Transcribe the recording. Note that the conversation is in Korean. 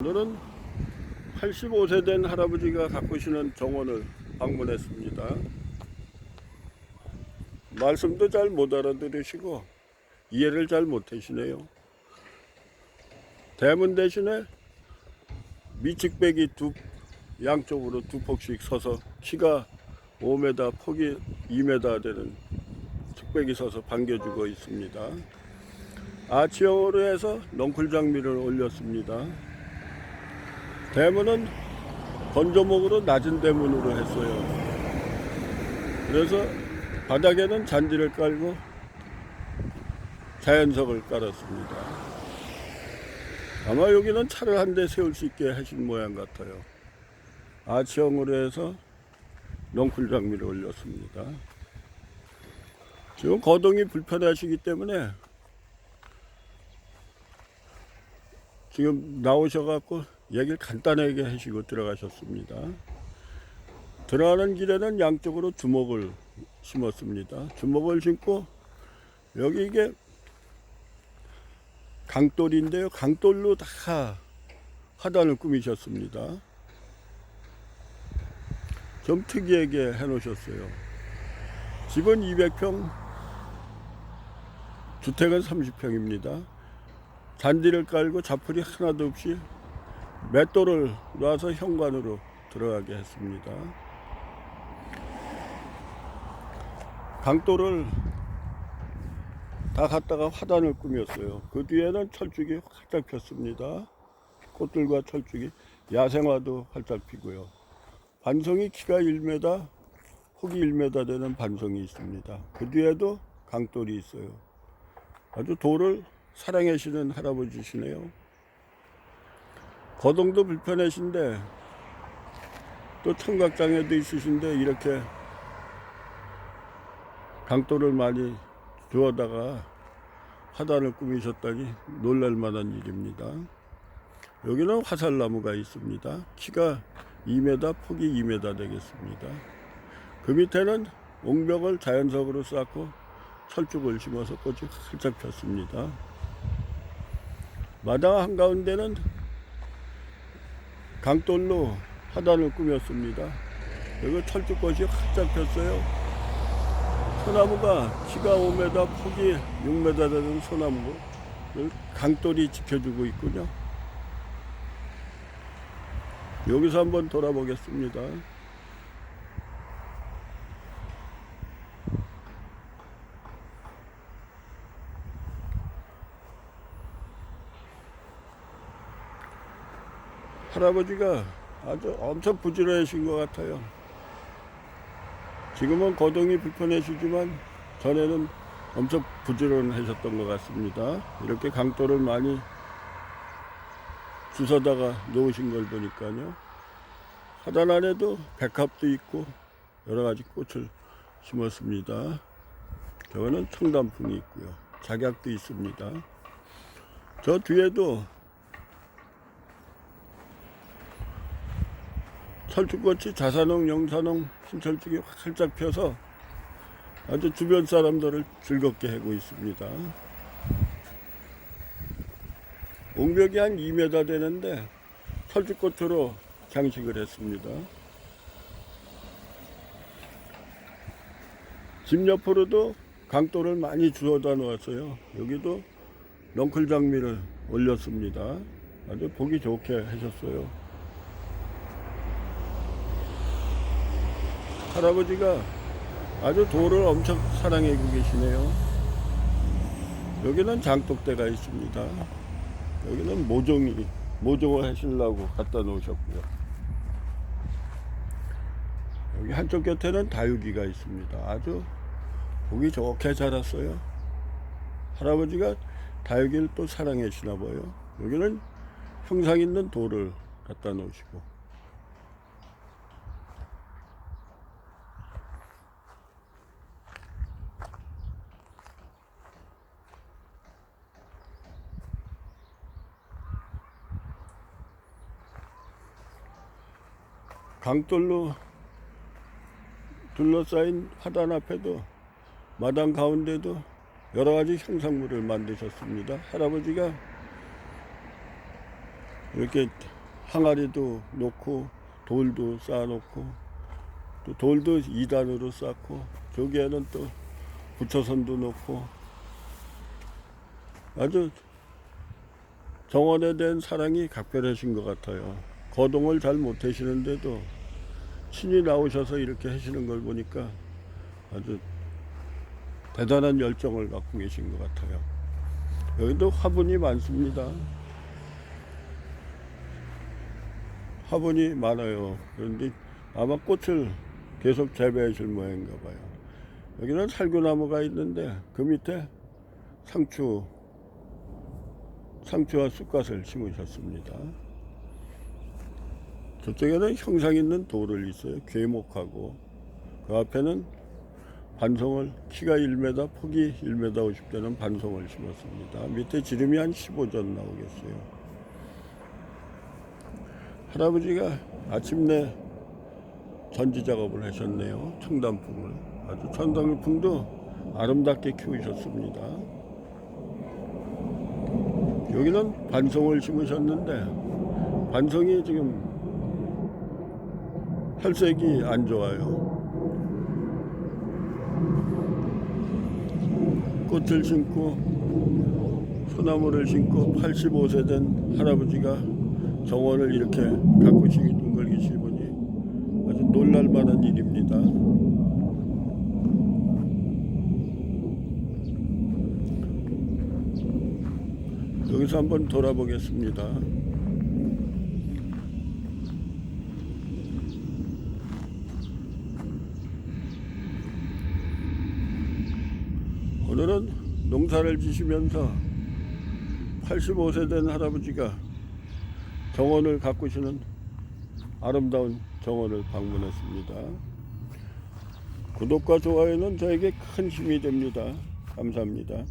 오늘은 85세 된 할아버지가 가꾸시는 정원을 방문했습니다. 말씀도 잘 못 알아들으시고 이해를 잘 못하시네요. 대문 대신에 미측백이 두 양쪽으로 두 폭씩 서서 키가 5m, 폭이 2m 되는 측백이 서서 반겨주고 있습니다. 아치형으로 해서 넝쿨 장미를 올렸습니다. 대문은 건조목으로 낮은 대문으로 했어요. 그래서 바닥에는 잔디를 깔고 자연석을 깔았습니다. 아마 여기는 차를 한 대 세울 수 있게 하신 모양 같아요. 아치형으로 해서 넝쿨 장미를 올렸습니다. 지금 거동이 불편하시기 때문에 지금 나오셔갖고 얘기를 간단하게 하시고 들어가셨습니다. 들어가는 길에는 양쪽으로 주먹을 심었습니다. 주먹을 심고 여기 이게 강돌인데요. 강돌로 다 화단을 꾸미셨습니다. 좀 특이하게 해놓으셨어요. 집은 200평, 주택은 30평입니다. 잔디를 깔고 자풀이 하나도 없이 맷돌을 놔서 현관으로 들어가게 했습니다. 강돌을 다 갖다가 화단을 꾸몄어요. 그 뒤에는 철쭉이 활짝 폈습니다. 꽃들과 철쭉이 야생화도 활짝 피고요. 반송이 키가 1m, 폭이 1m 되는 반송이 있습니다. 그 뒤에도 강돌이 있어요. 아주 돌을 사랑하시는 할아버지시네요. 거동도 불편하신데 또 청각장애도 있으신데 이렇게 강돌을 많이 주워다가 화단을 꾸미셨다니 놀랄만한 일입니다. 여기는 화살나무가 있습니다. 키가 2m, 폭이 2m 되겠습니다. 그 밑에는 옥벽을 자연석으로 쌓고 철쭉을 심어서 꽃이 활짝 폈습니다. 마당 한가운데는 강돌로 화단을 꾸몄습니다. 여기 철쭉꽃이 활짝 폈어요. 소나무가 키가 5m, 폭이 6m 되는 소나무고 여기 강돌이 지켜주고 있군요. 여기서 한번 돌아보겠습니다. 할아버지가 아주 엄청 부지런하신 것 같아요. 지금은 거동이 불편하시지만 전에는 엄청 부지런하셨던 것 같습니다. 이렇게 강돌을 많이 주워다가 놓으신 걸 보니까요. 하단 안에도 백합도 있고 여러 가지 꽃을 심었습니다. 저거는 청단풍이 있고요. 작약도 있습니다. 저 뒤에도 철쭉꽃이 자산홍, 영산홍, 흰철쭉이 활짝 펴서 아주 주변 사람들을 즐겁게 하고 있습니다. 옹벽이 한 2m 되는데 철쭉꽃으로 장식을 했습니다. 집 옆으로도 강돌을 많이 주워다 놓았어요. 여기도 넝클 장미를 올렸습니다. 아주 보기 좋게 하셨어요. 할아버지가 아주 돌을 엄청 사랑하고 계시네요. 여기는 장독대가 있습니다. 여기는 모종이, 모종을 하시려고 갖다 놓으셨고요. 여기 한쪽 곁에는 다육이가 있습니다. 아주 보기 좋게 자랐어요. 할아버지가 다육이를 또 사랑하시나 봐요. 여기는 형상 있는 돌을 갖다 놓으시고. 강돌로 둘러싸인 화단 앞에도 마당 가운데도 여러 가지 형상물을 만드셨습니다. 할아버지가 이렇게 항아리도 놓고 돌도 쌓아놓고 또 돌도 2단으로 쌓고 저기에는 또 부처선도 놓고 아주 정원에 대한 사랑이 각별하신 것 같아요. 거동을 잘 못하시는데도 신이 나오셔서 이렇게 하시는 걸 보니까 아주 대단한 열정을 갖고 계신 것 같아요. 여기도 화분이 많습니다. 화분이 많아요. 그런데 아마 꽃을 계속 재배하실 모양인가 봐요. 여기는 살구나무가 있는데 그 밑에 상추, 상추와 쑥갓을 심으셨습니다. 저쪽에는 형상 있는 돌을 있어요. 괴목하고 그 앞에는 반송을 키가 1m, 폭이 1m 50되는 반송을 심었습니다. 밑에 지름이 한 15전 나오겠어요. 할아버지가 아침내 전지 작업을 하셨네요. 청단풍을 아주 청단풍도 아름답게 키우셨습니다. 여기는 반송을 심으셨는데 반송이 지금 혈색이 안 좋아요. 꽃을 심고 소나무를 심고 85세 된 할아버지가 정원을 이렇게 가꾸시는 걸 계시 보니 아주 놀랄만한 일입니다. 여기서 한번 돌아보겠습니다. 오늘은 농사를 지시면서 85세 된 할아버지가 정원을 가꾸시는 아름다운 정원을 방문했습니다. 구독과 좋아요는 저에게 큰 힘이 됩니다. 감사합니다.